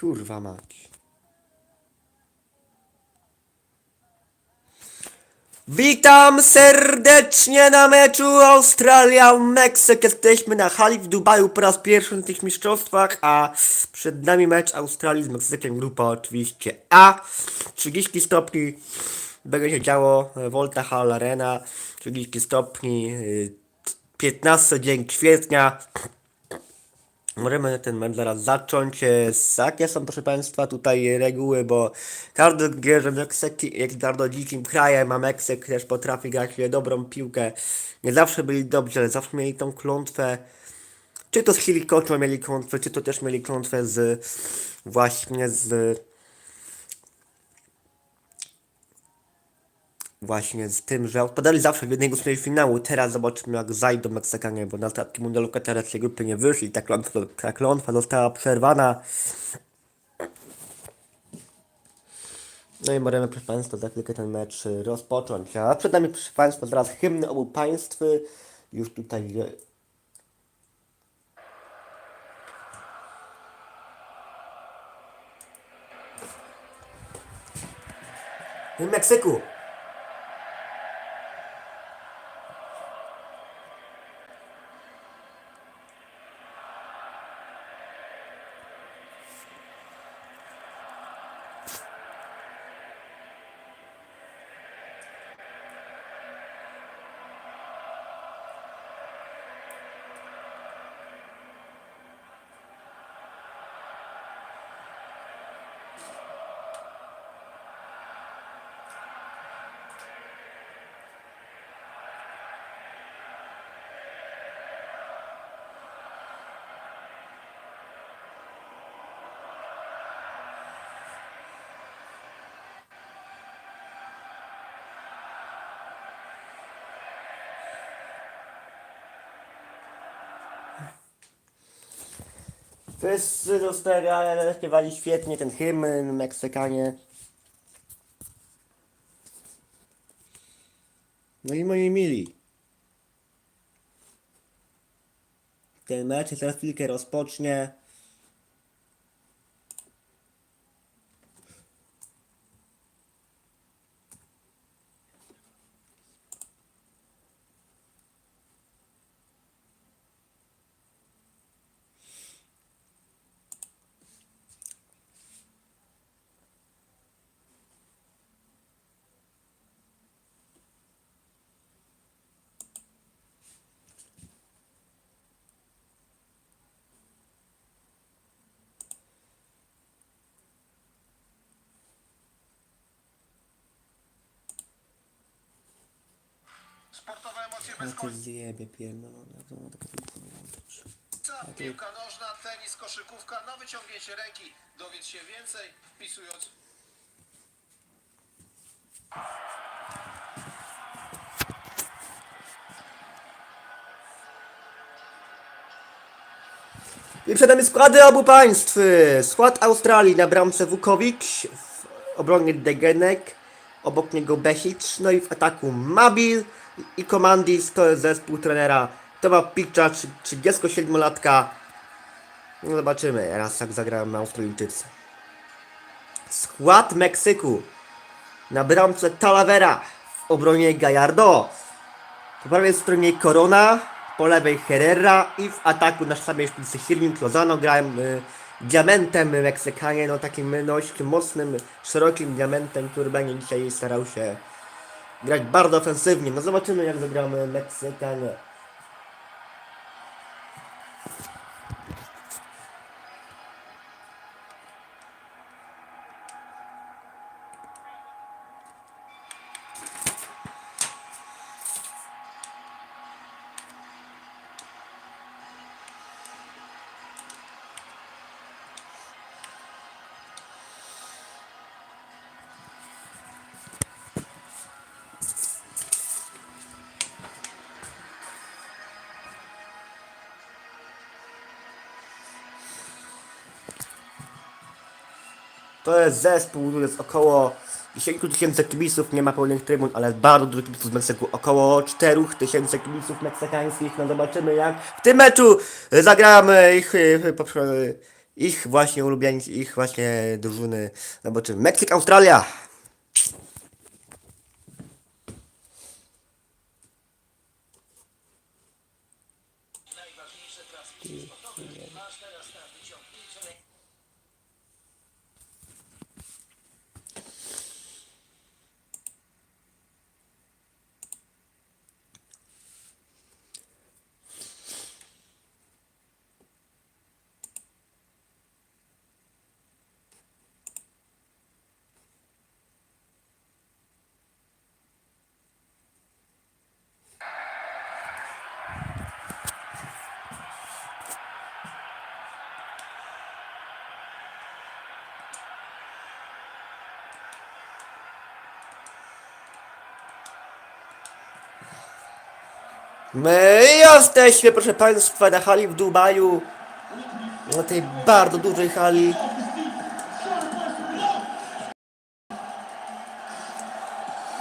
Kurwa mać. Witam serdecznie na meczu Australia-Meksyk. Jesteśmy na hali w Dubaju po raz pierwszy na tych mistrzostwach, a przed nami mecz Australii z Meksykiem, grupa oczywiście A. 30 stopni będzie się działo, Volta Hall Arena, 30 stopni, y, 15 dzień kwietnia. Możemy ten mecz zaraz zacząć. E, Jakie są, proszę Państwa, tutaj reguły, bo każdy wie, że Meksyk jest bardzo dzikim krajem, a Meksyk też potrafi grać dobrą piłkę. Nie zawsze byli dobrzy, ale zawsze mieli tą klątwę. Czy to z Hilikoczą mieli klątwę, czy to też mieli klątwę z właśnie z właśnie z tym, że odpadali zawsze w jednej ósmej finału. Teraz zobaczymy jak zajdą Meksykanie, bo na ostatnim mundialu Katara z tej grupy nie wyszli. Ta klątwa, ta klątwa została przerwana. No i możemy, proszę Państwa, za chwilkę ten mecz rozpocząć. A przed nami, proszę Państwa, zaraz hymny obu państw. Już tutaj w Meksyku. Wszyscy zostali, ale śpiewali świetnie ten hymn, Meksykanie. No i moi mili. Ten mecz się za chwilkę rozpocznie. Sportowe emocje bez A ty końca. zjebie pierdolone. to ma piłka wyłączyć. Piłka nożna, tenis, koszykówka, na wyciągnięcie ręki. Dowiedz się więcej, wpisując I przed nami składy obu państw. Skład Australii na bramce Wukowicz, w obronie Degenek, obok niego Besic, no i w ataku Mabil i Komandis to jest zespół trenera Toma Picza, 37-latka. No zobaczymy, raz jak zagrają na Australijczycy. Skład Meksyku na bramce Talavera, w obronie Gallardo, po prawej stronie Corona, po lewej Herrera i w ataku na samej szpicy Firmin Lozano grałem y, diamentem Meksykanie, no takim y, dość mocnym, szerokim diamentem, który będzie dzisiaj starał się grać bardzo ofensywnie. No zobaczymy jak zagramy Meksykanie. To jest zespół, który jest około 10 tysięcy kibiców, nie ma pełnych trybun, ale bardzo dużo kibiców z Meksyku. Około 4 tysięcy kibiców meksykańskich. No zobaczymy jak w tym meczu zagramy ich y, poprzez ich właśnie ulubieńcy, ich właśnie drużyny. Zobaczymy. Meksyk, Australia. My jesteśmy, proszę Państwa, na hali w Dubaju. Na tej bardzo dużej hali.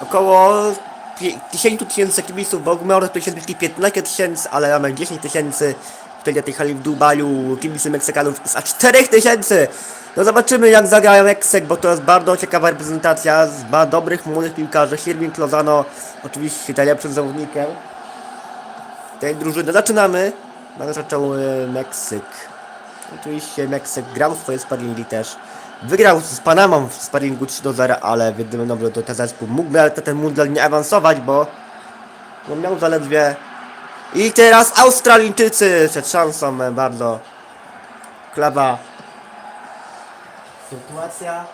Około pie- 10 tysięcy kibiców, bo może to się być 15 tysięcy, ale mamy 10 tysięcy wtedy tej hali w Dubaju, kibicy Meksykanów jest aż 4 tysięcy! No zobaczymy jak zagra Meksyk, bo to jest bardzo ciekawa reprezentacja z bardzo dobrych młodych piłkarzy. Firmin Klozano, oczywiście najlepszym zawodnikiem tej drużyny. Zaczynamy. Będę zaczął e, Meksyk. Oczywiście Meksyk grał swoje sparingi też. Wygrał z Panamą w sparingu 3 do 0, ale dobrze, to ten zespół mógłby ten mundial nie awansować, bo no miał zaledwie. I teraz Australijczycy przed szansą e, bardzo klawa sytuacja.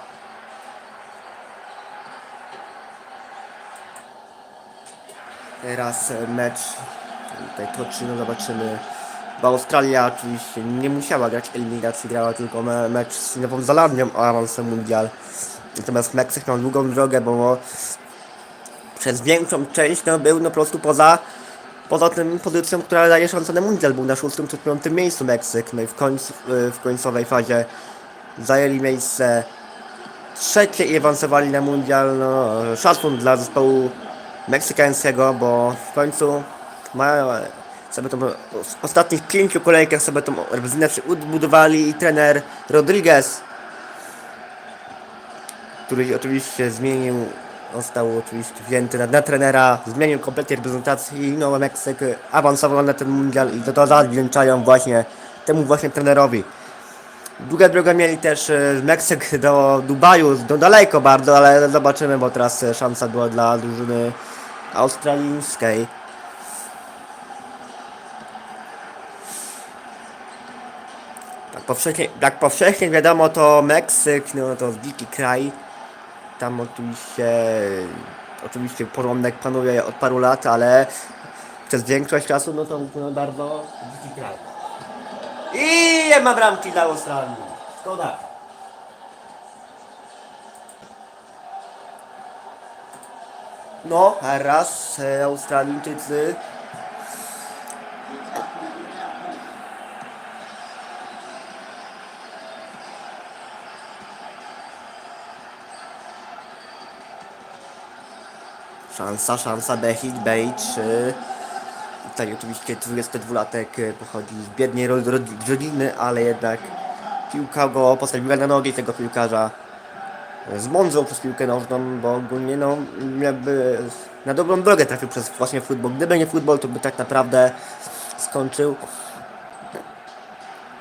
Teraz e, mecz tutaj toczy, no zobaczymy. Bo Australia oczywiście nie musiała grać eliminacji, grała tylko me mecz z Nową Zelandią o awansem mundial. Natomiast Meksyk miał długą drogę, bo przez większą część no, był no, po prostu poza, poza tym pozycją, która daje szansę na mundial. Był na szóstym czy piątym miejscu Meksyk. No i w, końcu, w końcowej fazie zajęli miejsce trzecie i awansowali na mundial. No, szacun dla zespołu meksykańskiego, bo w końcu mają sobie tą, w ostatnich pięciu kolejkach sobie tą reprezentację odbudowali i trener Rodriguez, który oczywiście zmienił, został oczywiście wzięty na, na trenera, zmienił kompletnie reprezentację i no Meksyk awansował na ten mundial i to, to zawdzięczają właśnie temu właśnie trenerowi. Długa droga mieli też e, Meksyk do Dubaju, do daleko bardzo, ale zobaczymy, bo teraz e, szansa była dla drużyny australijskiej. Powszechnie, jak powszechnie wiadomo, to Meksyk, no to dziki kraj. Tam oczywiście, oczywiście porządek panuje od paru lat, ale przez większość czasu, no to no, bardzo dziki kraj. I nie ma bramki dla Australii. Szkoda. No, raz e, Australijczycy. Szansa, szansa, Behit, Bejcz. Tutaj oczywiście 22-latek e, pochodzi z ro- rodziny, ale jednak piłka go postawiła na nogi tego piłkarza. e, Zmądrzył przez piłkę nożną, bo ogólnie no, jakby na dobrą drogę trafił przez właśnie futbol. Gdyby nie futbol, to by tak naprawdę skończył.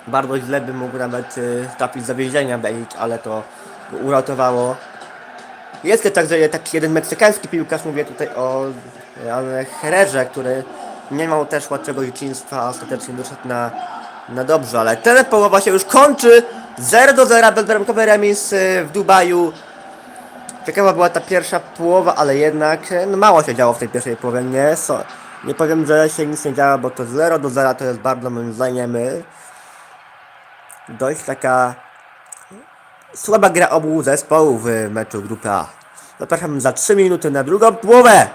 Bardzo źle by mógł nawet y, trafić za więzienia Bejcz, ale to uratowało. Jest też także taki jeden meksykański piłkarz, mówię tutaj o Herrerze, który nie miał też łatwego dzieciństwa, ostatecznie doszedł na, na dobrze, ale ten połowa się już kończy. 0 do 0, bezbramkowy remis y, w Dubaju. Ciekawa była ta pierwsza połowa, ale jednak y, no, mało się działo w tej pierwszej połowie. Nie, so, nie powiem, że się nic nie działo, bo to 0 do 0 to jest bardzo moim zdaniem y, dość taka Słaba gra obu zespołów w meczu grupy A. Zapraszam za 3 minuty na drugą połowę.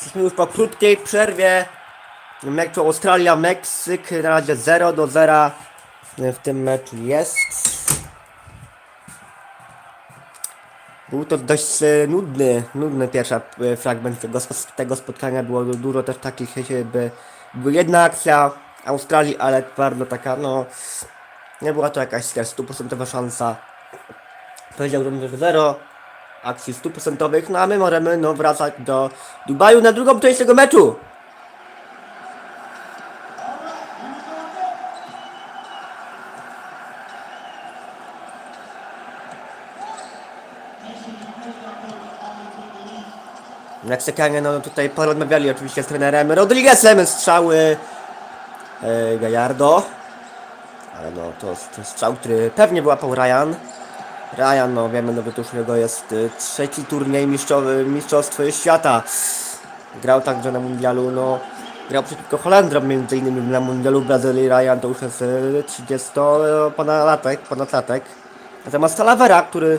Jesteśmy już po krótkiej przerwie meczu Australia-Meksyk. Na razie 0 do 0 w tym meczu jest. Był to dość e, nudny, nudny pierwszy e, fragment tego, tego spotkania. Było dużo też takich, jakby była jedna akcja Australii, ale bardzo taka, no nie była to jakaś też stuprocentowa szansa. Powiedziałbym, że zero akcji stuprocentowych, no a my możemy no, wracać do Dubaju na drugą część tego meczu. Meksykanie no tutaj porozmawiali oczywiście z trenerem Rodriguezem, strzały e, Gallardo. Ale no to, to strzał, który pewnie wyłapał Ryan. Ryan, no wiemy, no to jego jest y, trzeci turniej mistrzowy, mistrzostw świata. Grał także na mundialu, no grał przeciwko Holendrom między innymi na mundialu Brazylii. Ryan to już jest y, 30 ponadlatek, ponadlatek. Natomiast Talavera, który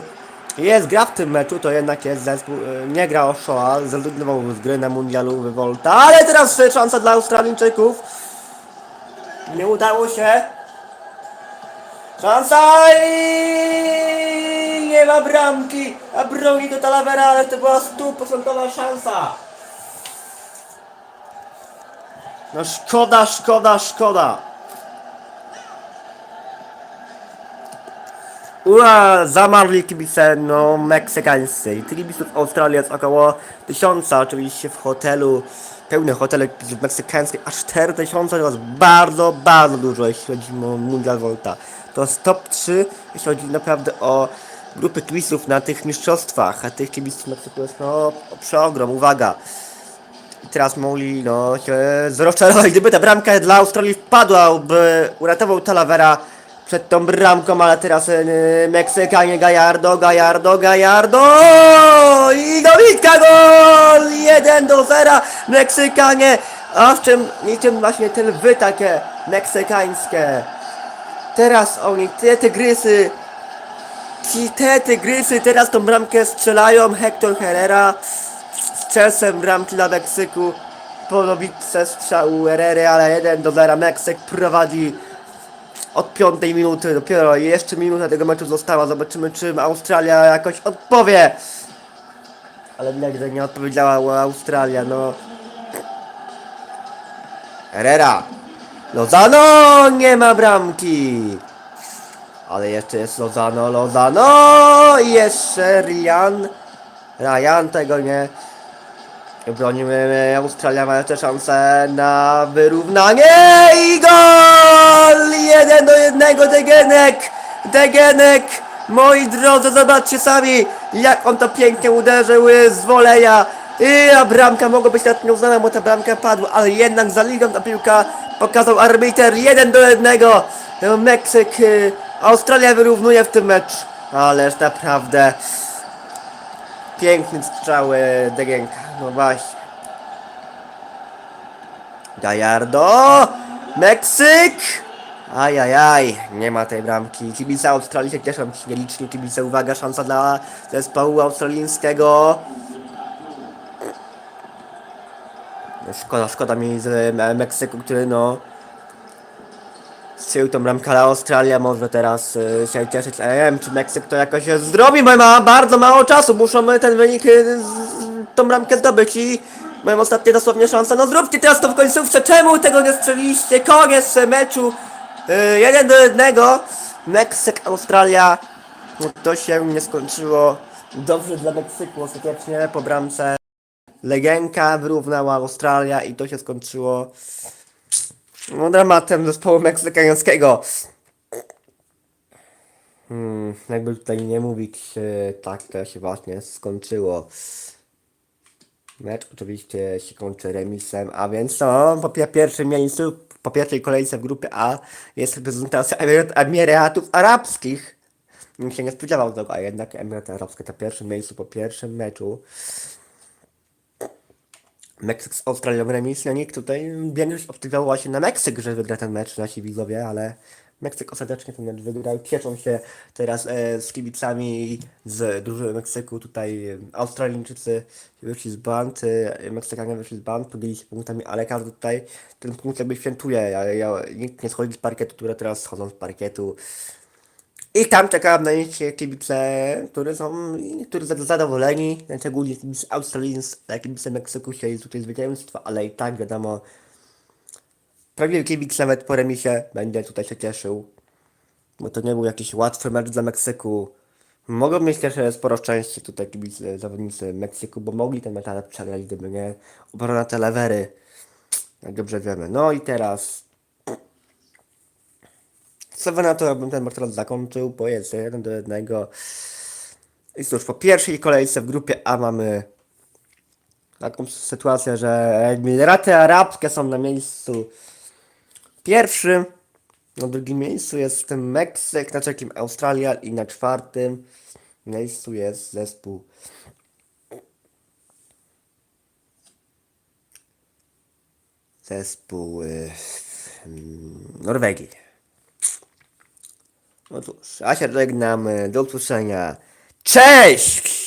jest, gra w tym meczu, to jednak jest zespół, y, nie gra o Shoa, zrezygnował z gry na mundialu Wywolta, ale teraz y, szansa dla Australijczyków. Nie udało się. Szansa nie ma bramki, a broni do Talavera, ale to była stuprocentowa szansa. No szkoda, szkoda, szkoda. Ua, zamarli kibice, no, meksykańscy. I kibiców Australii jest około tysiąca, oczywiście w hotelu, pełne hotele kibiców meksykańskich, aż 4000 to jest bardzo, bardzo dużo, jeśli chodzi o Mundial Volta. To jest top 3, jeśli chodzi naprawdę o grupy kibiców na tych mistrzostwach, a tych kibiców Meksyku jest, no, przeogrom, uwaga. I teraz mogli, no, się zrozczarować, gdyby ta bramka dla Australii wpadła, by uratował Talavera przed tą bramką, ale teraz e, Meksykanie Gallardo, Gallardo, Gallardo i dobitka gol! 1 do 0 Meksykanie, a w czym, niczym właśnie te lwy takie meksykańskie. Teraz oni, te tygrysy, ci te tygrysy teraz tą bramkę strzelają, Hector Herrera strzelcem bramki dla Meksyku po dobitce strzału Herrery, ale 1 do 0 Meksyk prowadzi od piątej minuty, dopiero jeszcze minuta tego meczu została, zobaczymy czym Australia jakoś odpowie. Ale widać, że nie odpowiedziała Australia, no. Herrera. Lozano nie ma bramki. Ale jeszcze jest Lozano, Lozano i jeszcze Ryan. Ryan tego nie Bronimy Australia ma jeszcze szansę na wyrównanie i gol! Jeden do jednego Degenek! Degenek! Moi drodzy, zobaczcie sami, jak on to pięknie uderzył z woleja. I a bramka mogła być nawet nieuznana, bo ta bramka padła, ale jednak za ligą ta piłka pokazał arbiter jeden do jednego. Meksyk, y, Australia wyrównuje w tym mecz. Ależ naprawdę Piękny strzał e, Degenka. No właśnie. Gallardo! Meksyk! Ajajaj, nie ma tej bramki. Kibice Australii się cieszą, ci nieliczni kibice. Uwaga, szansa dla zespołu australijskiego. Szkoda, szkoda mi z e, Meksyku, który no strzelił tą bramkę, ale Australia może teraz y, się cieszyć. Ale nie wiem, czy Meksyk to jakoś zrobi, bo ma bardzo mało czasu. Muszą y, ten wynik, tą bramkę zdobyć i mają ostatnie dosłownie szanse. No zróbcie teraz to w końcówce. Czemu tego nie strzeliliście? Koniec meczu. Jeden do jednego. Meksyk, Australia. No, to się nie skończyło dobrze dla Meksyku ostatecznie po bramce. Legenka wyrównała Australia i to się skończyło no dramatem zespołu meksykańskiego. Hmm, jakby tutaj nie mówić, e, tak to się właśnie skończyło. Mecz oczywiście się kończy remisem, a więc no, po pi- pierwszym miejscu, po pierwszej kolejce w grupie A jest reprezentacja Emirat- Emiratów Arabskich. Nikt się nie spodziewał tego, a jednak Emiraty Arabskie na pierwszym miejscu po pierwszym meczu. Meksyk z Australią remis, no nikt tutaj większość obstawiała się na Meksyk, że wygra ten mecz nasi widzowie, ale Meksyk ostatecznie ten mecz wygrał. Cieszą się teraz e, z kibicami z drużyny Meksyku. Tutaj Australijczycy wyszli z band, e, Meksykanie wyszli z band, podzielili się punktami, ale każdy tutaj ten punkt jakby świętuje. Ja, ja, nikt nie schodzi z parkietu, które teraz schodzą z parkietu. I tam czekałem na nich kibice, które są którzy za- zadowoleni, szczególnie kibice Australijscy, kibice Meksyku chcieli tutaj zwycięstwa, ale i tak wiadomo, prawdziwy kibic nawet po remisie będzie tutaj się cieszył, bo to nie był jakiś łatwy mecz dla Meksyku. Mogą mieć też e, sporo szczęścia tutaj kibice, zawodnicy Meksyku, bo mogli ten mecz przegrać, gdyby nie obrona Telewery, jak dobrze wiemy. No i teraz co wy na to, abym ten teraz zakończył, bo jest 1 do 1. I cóż, po pierwszej kolejce w grupie A mamy taką sytuację, że Emiraty Arabskie są na miejscu pierwszym, na drugim miejscu jest ten Meksyk, na trzecim Australia i na czwartym miejscu jest zespół zespół y, mm, Norwegii. No cóż, a się żegnamy. Do usłyszenia. Cześć!